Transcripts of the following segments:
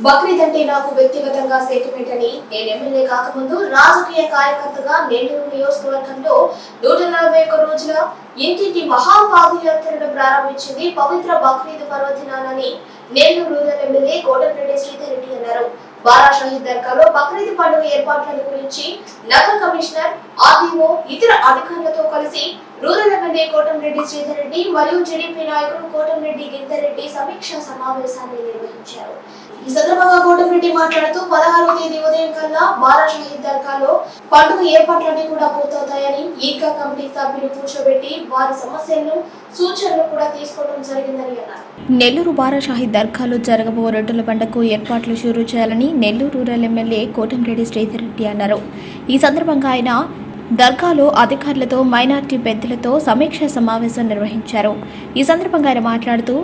బక్రీద్ అంటే నాకు వ్యక్తిగతంగా సెంటిమెంట్ అని నేను ఎమ్మెల్యే కాకముందు రాజకీయ కార్యకర్తగా నెల్లూరు నియోజకవర్గంలో నూట నలభై ఒక్క రోజుల ఇంటింటి మహాపాదయాత్రను ప్రారంభించింది పవిత్ర బక్రీద్ పర్వదినాలని నెల్లూరు రూరల్ ఎమ్మెల్యే కోటమిరెడ్డి శ్రీధర్ రెడ్డి అన్నారు. బారా షహీద్ దర్గాలో బక్రీద్ పండుగ ఏర్పాట్ల గురించి నగర కమిషనర్ ఆర్డీఓ ఇతర అధికారులతో కలిసి రూరల్ ఎమ్మెల్యే కోటంరెడ్డి శ్రీధర్ రెడ్డి మరియు టీడీపీ నాయకుడు కోటంరెడ్డి గిరిధర్ రెడ్డి సమీక్షా సమావేశాన్ని నిర్వహించారు. ఈ సందర్భంగా కోటమిరెడ్డి మాట్లాడుతూ పదహారవ తేదీ ఉదయం కల్లా మహారాష్ట్ర షహీద్ దర్గాలో పండుగ ఏర్పాట్లన్నీ కూడా పూర్తవుతాయని ఈద్గా కమిటీ సభ్యులు కూర్చోబెట్టి వారి సమస్యలను సూచనలు కూడా తీసుకోవడం జరిగిందని అన్నారు. నెల్లూరు బారాషాహి దర్గాలో జరగబో రొట్టెల పండుగకు ఏర్పాట్లు షురూ చేయాలని నెల్లూరు రూరల్ ఎమ్మెల్యే కోటంరెడ్డి శ్రీధర్ రెడ్డి అన్నారు. ఈ సందర్భంగా ఆయన దర్గాలో అధికారులతో మైనార్టీ పెద్దలతో సమీక్ష సమావేశం నిర్వహించారు. ఈ సందర్భంగా ఆయన మాట్లాడుతూ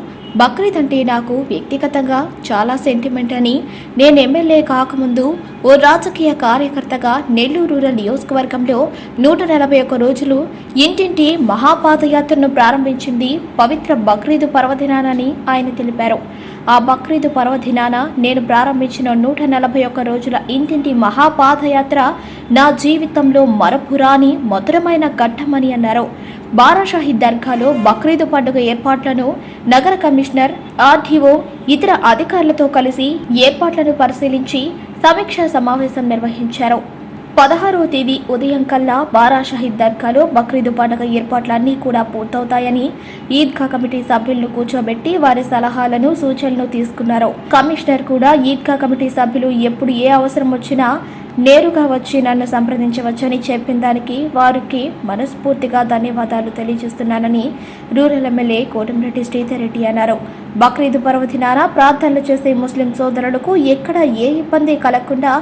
బక్రీద్ అంటే నాకు వ్యక్తిగతంగా చాలా సెంటిమెంట్ అని. నేను ఎమ్మెల్యే కాకముందు ఓ రాజకీయ కార్యకర్తగా నెల్లూరు రూరల్ నియోజకవర్గంలో నూట నలభై ఒక్క రోజులు ఇంటింటి మహాపాదయాత్రను ప్రారంభించింది పవిత్ర బక్రీదు పర్వదినానని ఆయన తెలిపారు. ఆ బక్రీదు పర్వదినాన నేను ప్రారంభించిన నూట నలభై ఒక్క రోజుల ఇంటింటి మహాపాదయాత్ర నా జీవితంలో మరపురాని మధురమైన ఘట్టమని అన్నారు. బారాషాహి దర్గాలో బక్రీదు పండుగ ఏర్పాట్లను నగర కమిషనర్ ఆర్డీఓ ఇతర అధికారులతో కలిసి ఏర్పాట్లను పరిశీలించి సమీక్షా సమావేశం నిర్వహించారు. పదహారవ తేదీ ఉదయం కల్లా బారా షహీద్ దర్గాలో బక్రీదు పండుగ ఏర్పాట్లన్నీ కూడా పూర్తవుతాయని ఈద్గా కమిటీ సభ్యులను కూర్చోబెట్టి వారి సలహాలను సూచనలు తీసుకున్నారు. కమిషనర్ కూడా ఈద్గా కమిటీ సభ్యులు ఎప్పుడు ఏ అవసరం వచ్చినా నేరుగా వచ్చి నన్ను సంప్రదించవచ్చని చెప్పిన దానికి వారికి మనస్ఫూర్తిగా ధన్యవాదాలు తెలియజేస్తున్నానని రూరల్ ఎమ్మెల్యే కోటమిరెడ్డి శ్రీధర్ రెడ్డి అన్నారు. బక్రీద్ పర్వదినాన ప్రార్థనలు చేసే ముస్లిం సోదరులకు ఎక్కడ ఏ ఇబ్బంది కలగకుండా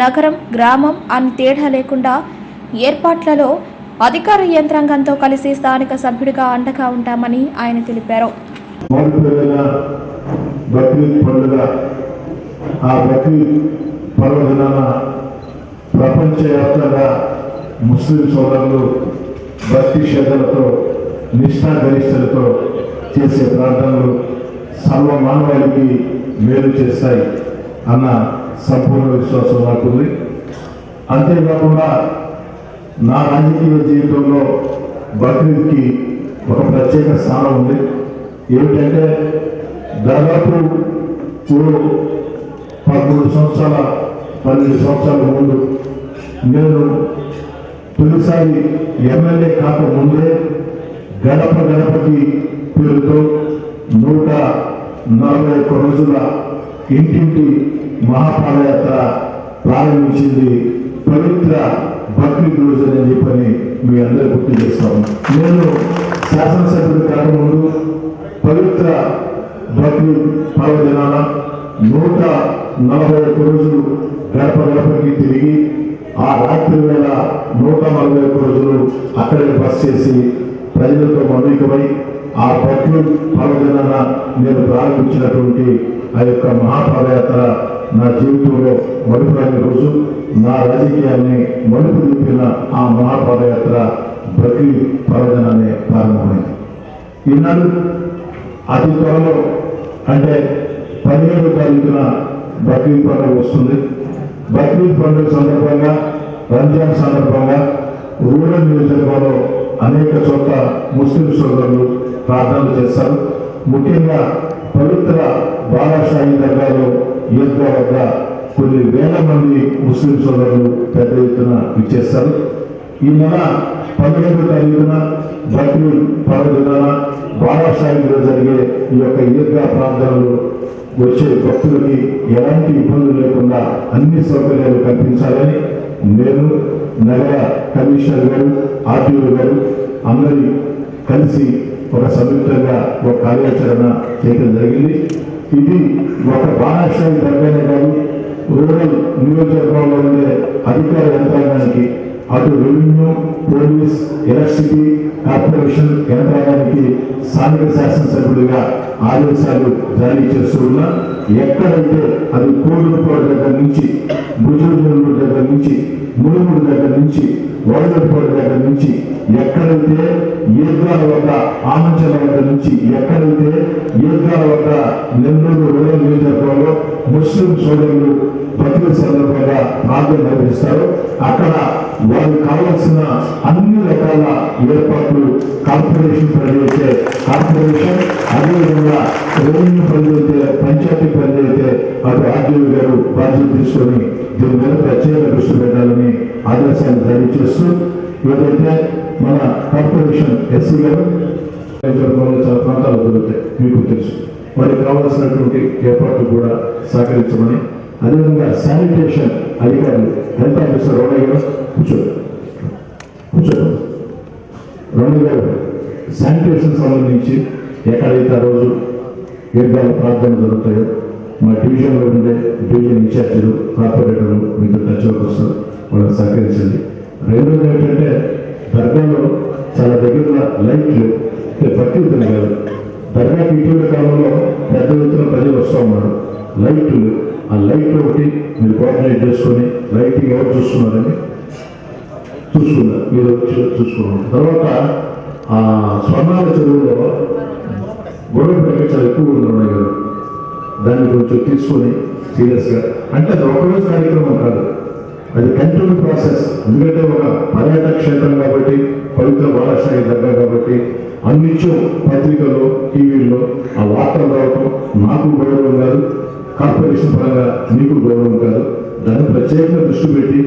నగరం గ్రామం అని తేడా లేకుండా ఏర్పాట్లలో అధికార యంత్రాంగంతో కలిసి స్థానిక సభ్యుడిగా అండగా ఉంటామని ఆయన తెలిపారు. ఆ పర్వదినాన ప్రపంచవ్యాప్తంగా ముస్లిం సోదరులు భక్తి శ్రద్ధలతో నిష్ఠాగరిష్టలతో చేసే ప్రార్థనలు సర్వ మానవాళికి మేలు చేస్తాయి అన్న సంపూర్ణ విశ్వాసం నాకుంది. అంతేకాకుండా నా రాజకీయ జీవితంలో బక్రీద్కి ఒక ప్రత్యేక స్థానం ఉంది. ఏమిటంటే దాదాపు చూడు పదమూడు సంవత్సరాల పన్నెండు సంవత్సరాల ముందు నేను తొలిసారి ఎమ్మెల్యే కాక ముందే గడప గడపకి పేరుతో నూట నలభై ఒక్క రోజుల ఇంటింటి మహాపాదయాత్ర ప్రారంభించింది. పవిత్ర బక్రీద్ రోజు అని చెప్పని మీ అందరూ గుర్తు చేస్తాము నేను శాసనసభ్యుడు కాకముందు పవిత్ర బక్రీద్ పర్వదినాన నూట నలభై ఒక్క రోజులు గడప గడపకి తిరిగి ఆ రాత్రి వేళ నూట నలభై ఒక్క రోజులు అక్కడే బస్ చేసి ప్రజలతో మమేకమై ఆ పట్లు పర్వదినాన నేను ప్రారంభించినటువంటి ఆ యొక్క మహాపాదయాత్ర నా జీవితంలో మలుపురాని రోజు నా రాజకీయాన్ని మలుపు నింపిన ఆ మహాపాదయాత్ర బక్రీద్ పర్వదినాన్ని ప్రారంభమైంది. ఈనాడు అతి త్వరలో అంటే పదిహేడు తారీఖున బక్రీద్ పండుగ వస్తుంది. బక్రీద్ పండుగ సందర్భంగా రంజాన్ సందర్భంగా రూరల్ నియోజకవర్గంలో అనేక చోట్ల ముస్లిం సోదరులు ప్రార్థనలు చేస్తారు. ముఖ్యంగా పవిత్ర బాలాషాహి దర్గాలో ఈద్గా వద్ద కొన్ని వేల మంది ముస్లిం సోదరులు పెద్ద ఎత్తున ఇచ్చేస్తారు ఈ నెల పదిహేడు తారీఖున బక్రీద్ పర్వదినాన బాలాషాహి జరిగే ఈ యొక్క ఈద్గా ప్రార్థనలు వచ్చే భక్తులకి ఎలాంటి ఇబ్బందులు లేకుండా అన్ని సౌకర్యాలు కల్పించాలని నేను నగర కమిషనర్ గారు ఆర్టీఓ గారు అందరి కలిసి ఒక సంయుక్తంగా ఒక కార్యాచరణ చేయడం జరిగింది. ఇది ఒక బాలాషాహి దగ్గర కానీ రూరల్ నియోజకవర్గంలో ఉండే అధికార యంత్రాంగానికి అటు రెవెన్యూ పోలీస్ ఎలక్ట్రిసిటీ కార్పొరేషన్ యంత్రాంగానికి స్థానిక శాసనసభ్యుడిగా ఆదేశాలు జారీ చేస్తూ ఉన్నా ఎక్కడైతే అది కోడుకోట దగ్గర నుంచి భుజోజుల దగ్గర నుంచి ములుగుడు దగ్గర నుంచి వడగడిపోట దగ్గర నుంచి ఎక్కడైతే ఈద్గాల వద్ద ఆమంచల వద్ద నుంచి ఎక్కడైతే ఈద్గాల వద్ద నెల్లూరు రూరల్ నియోజకవర్గంలో ముస్లిం సోదరులు ప్రతి సందర్భంగా ప్రార్థన నిర్వహిస్తారు. అక్కడ వారికి కావాల్సిన అన్ని రకాల ఏర్పాట్లు కార్పొరేషన్ పనిచేస్తే కార్పొరేషన్ అదేవిధంగా రెవెన్యూ పనిచేస్తే పంచాయతీ పనిచేస్తే అటు ఆర్డీఓ గారు బాధ్యత తీసుకొని దీని మీద ప్రత్యేక దృష్టి పెట్టాలని ఆదేశాలు జారీ చేస్తూ ఏదైతే మన కార్పొరేషన్ ఎస్సీ గారు చాలా ప్రాంతాలు దొరుకుతాయి మీకు తెలుసు. వారికి కావాల్సినటువంటి ఏర్పాట్లు కూడా సహకరించమని అదేవిధంగా శానిటేషన్ అధికారులు. హెల్త్ ఆఫీసర్ రోడ్ గారు కూర్చోరు. కూర్చోరు. రోడ్ గారు శానిటేషన్ సంబంధించి ఎక్కడైతే ఆ రోజు యుద్ధాల ప్రార్థన జరుగుతాయో. మా డివిజన్లో ఉండే డివిజన్ ఇన్ఛార్జీలు కార్పొరేటర్లు మీతో టచ్లోకి వస్తారు. వాళ్ళకి సహకరించండి. రెండోది ఏంటంటే దర్గాలో చాలా దగ్గర లైట్లు అంటే కాదు. దర్గాకి ఇటీవల కాలంలో పెద్ద ఎత్తున ప్రజలు వస్తూ ఉన్నారు. లైట్లు ఆ లైట్ ఒకటి మీరు కోఆర్డినేట్ చేసుకొని లైటింగ్ ఎవరు చూస్తున్నారని చూసుకున్నారు మీరు వచ్చి చూసుకున్నారు తర్వాత ఆ స్వర్ణాల చెరువులో గొడవ పెట్టి చాలా ఉన్నాయి కదా. దాన్ని కొంచెం తీసుకొని సీరియస్గా అంటే అది ఒకరోజు కార్యక్రమం కాదు. అది కంటిన్యూ ప్రాసెస్ ఎందుకంటే ఒక పర్యాటక క్షేత్రం కాబట్టి పవిత్ర బాలసాయి దగ్గర కాబట్టి అన్నిత్యం పత్రికల్లో టీవీల్లో ఆ వార్తలు రావటం నాకు గౌరవం కాదు. కార్పొరేషన్ పరంగా మీకు గౌరవం కాదు. దాన్ని ప్రత్యేకంగా దృష్టి పెట్టి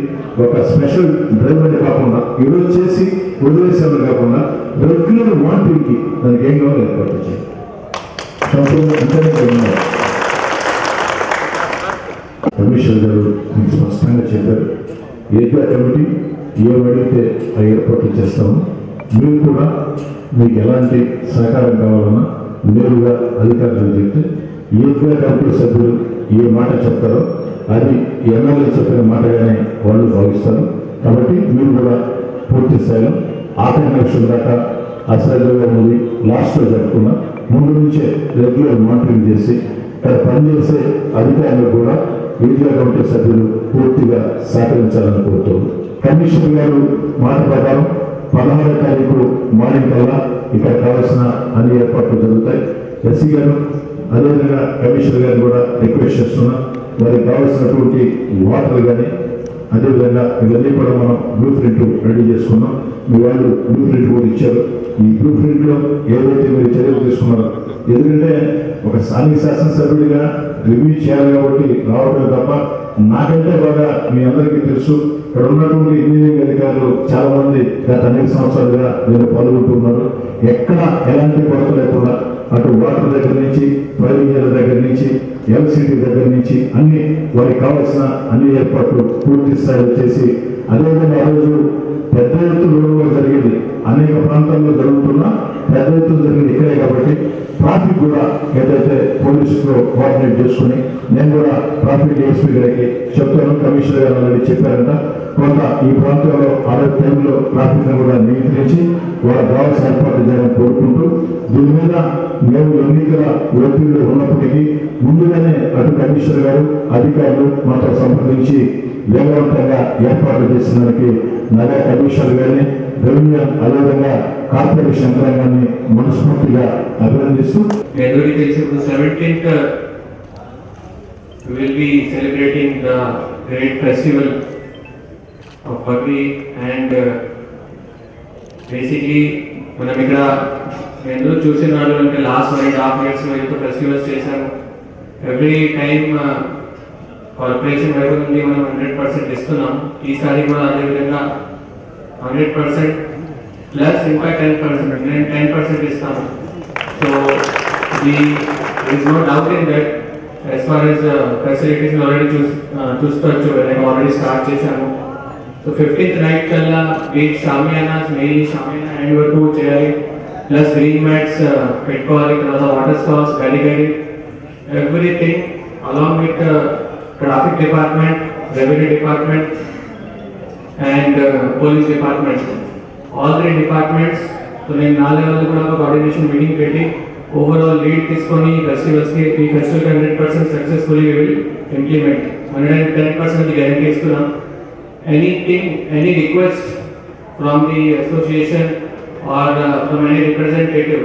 ఒక స్పెషల్ డ్రైవ్ అని కాకుండా ఈరోజు చేసి వదిలేసేవారు కాకుండా రెగ్యులర్ వాంటింగ్కి దానికి ఏం కావాలో ఏర్పాటు చేయాలి కమిషనర్ గారు మీకు స్పష్టంగా చెప్పారు. ఏదో కమిటీ ఏం ఆ ఏర్పాట్లు చేస్తాము. మీరు కూడా మీకు ఎలాంటి సహకారం కావాలన్నా నేరుగా అధికారులు చెప్తే ఏదో కమిటీ సభ్యులు ఏ మాట చెప్తారో అది ఎమ్మెల్యే చెప్పిన మాటగానే వాళ్ళు భావిస్తారు. కాబట్టి మీరు కూడా పూర్తి స్థాయిలో ఆఖరి నిమిషం దాకా అశ్రద్ధగా ఉంది లాస్ట్లో జరుపుకున్నా ముందు నుంచే రెగ్యులర్ మానిటరింగ్ చేసి ఇక్కడ పనిచేసే అధికారులు కూడా విద్యా కమిటీ సభ్యులు పూర్తిగా సహకరించాలని కోరుతుంది. కమిషనర్ గారు మాట ప్రకారం పదహారో తారీఖు మార్నింగ్ కల్లా ఇక్కడ కావాల్సిన అన్ని ఏర్పాట్లు జరుగుతాయి. ఎస్సీ గారు అదేవిధంగా కమిషనర్ గారిని కూడా రిక్వెస్ట్ చేస్తున్నా వారికి కావాల్సినటువంటి వాటర్ కానీ అదేవిధంగా ఇవన్నీ కూడా మనం బ్లూ ప్రింట్ రెడీ చేసుకున్నాం. మీ వాళ్ళు బ్లూ ప్రింట్ కూడా ఇచ్చారు. ఈ బ్లూ ప్రింట్లో ఏదైతే మీరు చర్యలు తీసుకున్నారో ఎందుకంటే ఒక స్థానిక శాసనసభ్యుడిగా రివ్యూ చేయాలి కాబట్టి రావడం తప్ప నాకంటే బాగా మీ అందరికీ తెలుసు ఇక్కడ ఉన్నటువంటి ఇంజనీరింగ్ అధికారులు చాలామంది గత అనేక సంవత్సరాలుగా నేను పాల్గొంటున్నారు ఎక్కడ ఎలాంటి కొరత లేకుండా అటు వాటర్ దగ్గర నుంచి ఫైర్ ఇంజన్ల దగ్గర నుంచి ఎల్సిటీ దగ్గర నుంచి అన్ని వారికి కావాల్సిన అన్ని ఏర్పాట్లు పూర్తి స్థాయిలో చేసి అదేవిధంగా ఆ రోజు పెద్ద ఎత్తున జరిగింది. అనేక ప్రాంతాల్లో జరుగుతున్న పెద్ద ఎత్తున జరిగింది ఇక్కడే కాబట్టి ట్రాఫిక్ కూడా ఏదైతే పోలీసులో కోఆర్డినేట్ చేసుకుని నేను కూడా ట్రాఫిక్ డిఎస్పీ గారికి చెప్తాను కమిషనర్ గారు ఆల్రెడీ చెప్పారంట. కొంత ఈ ప్రాంతంలో అదే టైంలో ట్రాఫిక్ కూడా నియంత్రించి వాళ్ళ కావాల్సిన ఏర్పాటు చేయాలని కోరుకుంటూ దీని మీద మేము ఎన్నికల ఒత్తిడిలో ఉన్నప్పటికీ ముందుగానే అటు కమిషనర్ గారు అధికారులు మాతో సంప్రదించి వేగవంతంగా ఏర్పాటు చేసినందుకు నగర కమిషనర్ గారిని రెవెన్యూ అదేవిధంగా కార్పొరేషన్ యంత్రాంగాన్ని మనస్ఫూర్తిగా అభినందిస్తూ January తెలిసి ఇప్పుడు seventeenth will be celebrating and basically మనం ఇక్కడ ఎందుకు వాళ్ళు అంటే last one and half years ఎంతో ఫెస్టివల్స్ చేశాము. ఎవ్రీ టైం కార్పొరేషన్ వైపు నుండి మనం హండ్రెడ్ పర్సెంట్ ఇస్తున్నాం. ఈసారి కూడా అదేవిధంగా హండ్రెడ్ పర్సెంట్ ప్లస్ ఇంకా టెన్ పర్సెంట్ నేను టెన్ పర్సెంట్ ఇస్తాను. So the no doubt in that as far as facilities already choose uh, చూసుకోవచ్చు like already చేశాము. సో ఫిఫ్టీన్త్ నైట్ కల్లా బీచ్ షామియానాస్ మెయిన్ షామియానా హ్యాండ్ వరకు చేయాలి ప్లస్ గ్రీన్ మ్యాట్స్ పెట్టుకోవాలి తర్వాత water stalls barricading everything along with traffic department revenue department and police department all three departments so నేను నా లెవెల్ కూడా ఒక కోఆర్డినేషన్ మీటింగ్ పెట్టి ఓవరాల్ లీడ్ తీసుకొని ఫెస్టివల్స్కి ఈ festival hundred percent successfully will implement hundred and ten percent guarantee ఇస్తున్నాం anything any request from association or or from any representative,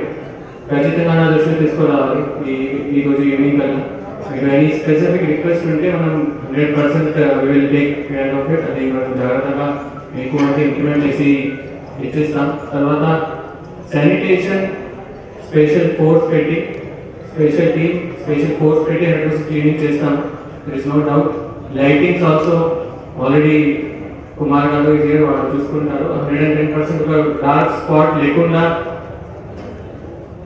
ఖచ్చితంగా నా తీసుకురావాలి ఈ ఈరోజు ఈవినింగ్ కల్లా. మీకు ఎనీ స్పెసిఫిక్ రిక్వెస్ట్ ఉంటే మనం hundred percent will take care of it అది మనం జాగ్రత్తగా మీకు అంటే ఇంప్లిమెంట్ చేసి ఇచ్చేస్తాం. తర్వాత శానిటేషన్ స్పెషల్ ఫోర్స్ పెట్టి స్పెషల్ టీమ్ స్పెషల్ ఫోర్స్ పెట్టి హండ్రెడ్ క్లీనింగ్ చేస్తాం. There is no doubt lightings also already Kumar గారు ఇదే వాళ్ళు చూసుకుంటారు హండ్రెడ్ అండ్ టెన్ పర్సెంట్ ఒక డార్క్ స్పాట్ లేకుండా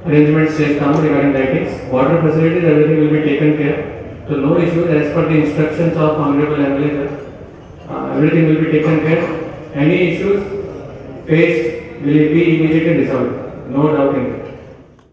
arrangements చేస్తాము regarding lightings water facilities everything will be taken care so no issues as per the instructions of honourable MLA everything will be taken care any issues face will be immediately resolve no doubt in it